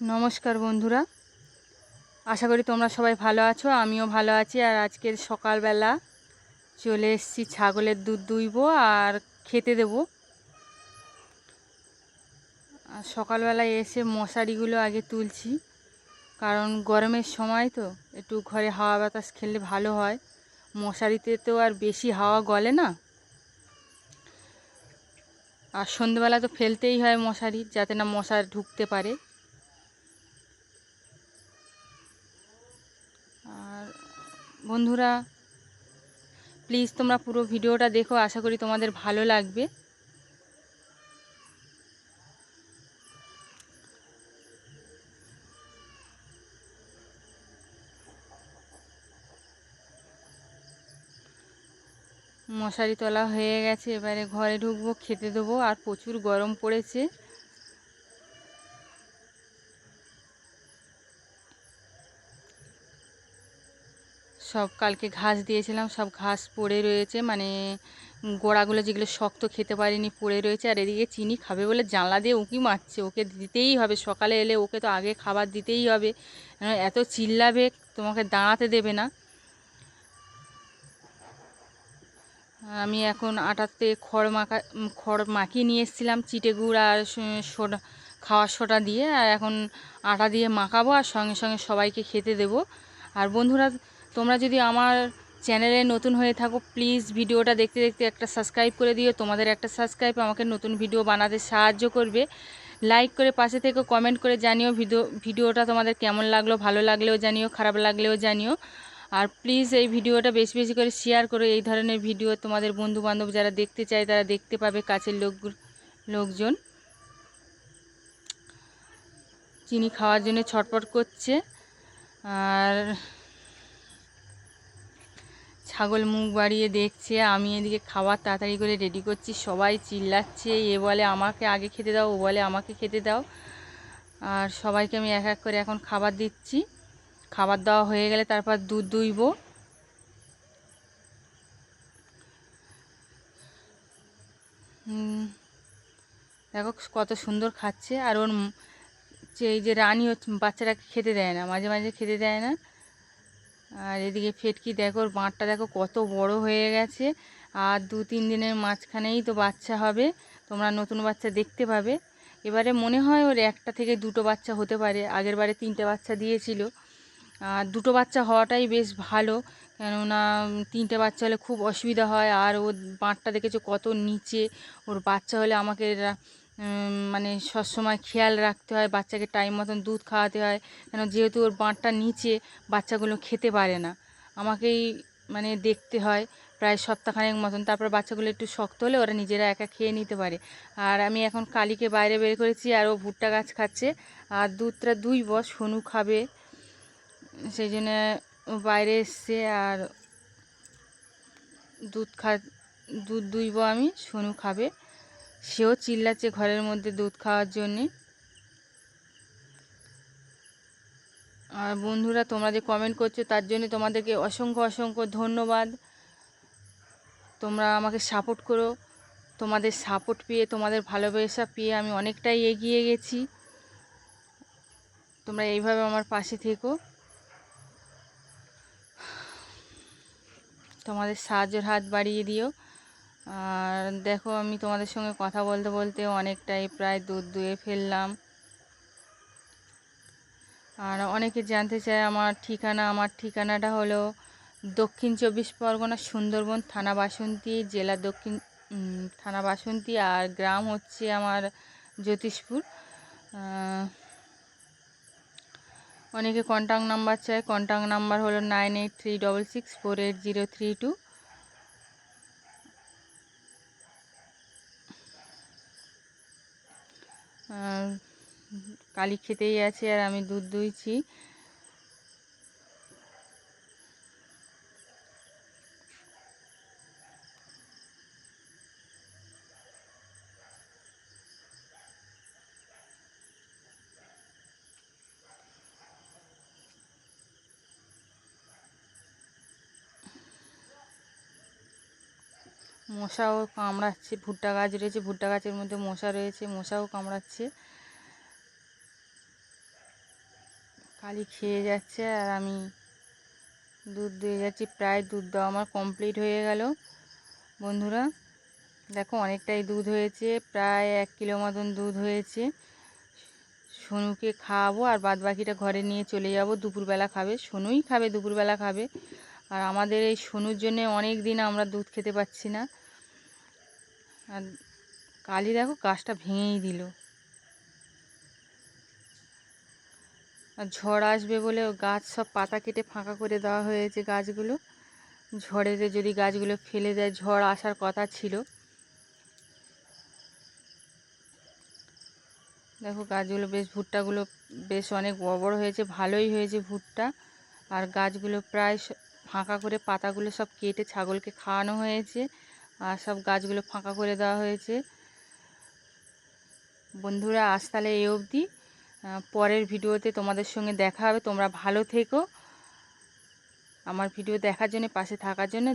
নমস্কার বন্ধুরা। আশা করি তোমরা সবাই ভালো আছো, আমিও ভালো আছি। আর আজকের সকালবেলা চলে এসেছি ছাগলের দুধ দুইব আর খেতে দেব। আর সকালবেলায় এসে মশারিগুলো আগে তুলছি, কারণ গরমের সময় তো একটু ঘরে হাওয়া বাতাস খেললে ভালো হয়। মশারিতে তো আর বেশি হাওয়া গলে না। আর সন্ধেবেলা তো ফেলতেই হয় মশারি, যাতে না মশা ঢুকতে পারে। বন্ধুরা প্লিজ তোমরা পুরো ভিডিওটা দেখো, আশা করি তোমাদের ভালো লাগবে। মশারি তোলা হয়ে গেছে, এবারে ঘরে ঢুকবো, খেতে দেবো, আর প্রচুর গরম পড়েছে। সব কালকে ঘাস দিয়েছিলাম, সব ঘাস পড়ে রয়েছে মানে গোড়াগুলো যেগুলো শক্ত খেতে পারিনি পড়ে রয়েছে, আর এদিকে চিনি খাবে বলে জানলা দিয়ে উঁকি মারছে, ওকে দিতেই হবে, সকালে এলে ওকে তো আগে খাবার দিতেই হবে এত চিল্লাবে, তোমাকে দাঁড়াতে দেবে না। আমি এখন আটাতে খড় মাখা, খড় মাখিয়ে নিয়ে এসেছিলাম, চিটে গুড় আর সোডা খাওয়ার সোটা দিয়ে, আর এখন আটা দিয়ে মাখাবো, আর সঙ্গে সঙ্গে সবাইকে খেতে দেব। আর বন্ধুরা তোমরা যদি আমার চ্যানেলে নতুন হয়ে থাকো প্লিজ ভিডিওটা দেখতে দেখতে একটা সাবস্ক্রাইব করে দিও। তোমাদের একটা সাবস্ক্রাইব আমাকে নতুন ভিডিও বানাতে সাহায্য করবে। লাইক করে পাশে থেকে কমেন্ট করে জানিও ভিডিও ভিডিওটা তোমাদের কেমন লাগল, ভালো লাগলেও জানিও, খারাপ লাগলেও জানিও। আর প্লিজ এই ভিডিওটা বেশি বেশি করে শেয়ার করো। এই ধরনের ভিডিও তোমাদের বন্ধু বান্ধব যারা দেখতে চায়, তারা দেখতে পাবে কাছের লোক, লোকজন। চিনি খাওয়ার জন্য ছটপট করছে। আর ছাগল মুখ বাড়িয়ে দেখছে, আমি এদিকে খাবার তাড়াতাড়ি করে রেডি করছি, সবাই চিল্লাচ্ছে, এ বলে আমাকে আগে খেতে দাও, ও বলে আমাকে খেতে দাও। আর সবাইকে আমি এক এক করে এখন খাবার দিচ্ছি। খাবার দেওয়া হয়ে গেলে তারপর দুধ দুইব। দেখো কত সুন্দর খাচ্ছে। আর ওর এই যে রানী বাচ্চাটাকে খেতে দেয় না, মাঝে মাঝে খেতে দেয় না। আর এদিকে ফেটকি দেখো বাঁটটা দেখো কত বড় হয়ে গেছে। আর দু তিন দিনের মাঝখানেই তো বাচ্চা হবে, তোমরা নতুন বাচ্চা দেখতে পাবে। এবারে মনে হয় ওর একটা থেকে দুটো বাচ্চা হতে পারে, আগের বারে তিনটে বাচ্চা দিয়েছিল। আর দুটো বাচ্চা হওয়াটাই বেশ ভালো, কেননা তিনটে বাচ্চা হলে খুব অসুবিধা হয়। আর ওর বাঁটটা দেখেছ কত নিচে, ওর বাচ্চা হলে আমাকে মানে সবসময় খেয়াল রাখতে হয়, বাচ্চাকে টাইম মতন দুধ খাওয়াতে হয়, কেন যেহেতু ওর বাঁটটা নিচে বাচ্চাগুলো খেতে পারে না। আমাকেই মানে দেখতে হয় প্রায় সপ্তাহখানেক মতন, তারপর বাচ্চাগুলো একটু শক্ত হলে ওরা নিজেরা একা খেয়ে নিতে পারে। আর আমি এখন কালীকে বাইরে বের করেছি, আর ও ভুট্টা গাছ খাচ্ছে, আর দুধটা দুই বস সোনু খাবে। সেই জন্যে বাইরে এসছে, আর দুধ খা, দুধ দুইব আমি, সোনু খাবে। সেও চিল্লাচ্ছে ঘরের মধ্যে দুধ খাওয়ার জন্যে। আর বন্ধুরা, তোমরা যে কমেন্ট করছ, তার জন্য তোমাদেরকে অসংখ্য অসংখ্য ধন্যবাদ। তোমরা আমাকে সাপোর্ট করো। তোমাদের সাপোর্ট পেয়ে, তোমাদের ভালোবাসা পেয়ে আমি অনেকটাই এগিয়ে গেছি। তোমরা এইভাবে আমার পাশে থেকো। তোমাদের সাহায্যের হাত বাড়িয়ে দিও। আর দেখো, আমি তোমাদের সঙ্গে কথা বলতে বলতে অনেকটাই প্রায় দুধ দুয়ে ফেললাম। আর অনেকে জানতে চায় আমার ঠিকানা, আমার ঠিকানাটা হলো দক্ষিণ চব্বিশ পরগনা সুন্দরবন থানা বাসন্তী, জেলা দক্ষিণ থানা বাসন্তী আর গ্রাম হচ্ছে আমার জ্যোতিষপুর। অনেকে কন্ট্যাক্ট নাম্বার চায় কন্ট্যাক্ট নাম্বার হলো nine eight three double six four eight zero three two কালি খেতেই আছে আর আমি দুধ দুইছি। মশাও কামড়াচ্ছে, ভুট্টা গাছ রয়েছে, ভুট্টা গাছের মধ্যে মশা রয়েছে, মশাও কামড়াচ্ছে। কালি খেয়ে যাচ্ছে আর আমি দুধ দিয়ে যাচ্ছি, প্রায় দুধ দেওয়া আমার কমপ্লিট হয়ে গেল। বন্ধুরা, দেখো অনেকটাই দুধ হয়েছে, প্রায় এক কিলো মতন দুধ হয়েছে। সোনুকে খাওয়াবো আর বাদ বাকিটা ঘরে নিয়ে চলে যাব, দুপুরবেলা খাবে, সোনুই খাবে, দুপুরবেলা খাবে। আর আমাদের এই সোনুর জন্যে অনেক দিন আমরা দুধ খেতে পাচ্ছি না। আর কালি দেখো গাছটা ভেঙেই দিল। আর ঝড় আসবে বলে গাছ সব পাতা কেটে ফাঁকা করে দেওয়া হয়েছে গাছগুলো। ঝড়েতে যদি গাছগুলো ফেলে দেয়, ঝড় আসার কথা ছিল। দেখো গাছগুলো বেশ, ভুট্টাগুলো বেশ অনেক বড় হয়েছে, ভালোই হয়েছে ভুট্টা। আর গাছগুলো প্রায় ফাঁকা করে পাতাগুলো সব কেটে ছাগলকে খাওয়ানো হয়েছে। আর সব গাছগুলো ফাঁকা করে দেওয়া হয়েছে। বন্ধুরা, আজ তাহলে এই অবধি। পরের ভিডিওতে তোমাদের সঙ্গে দেখা হবে। তোমরা ভালো থেকো। আমার ভিডিও দেখার জন্য, পাশে থাকার জন্য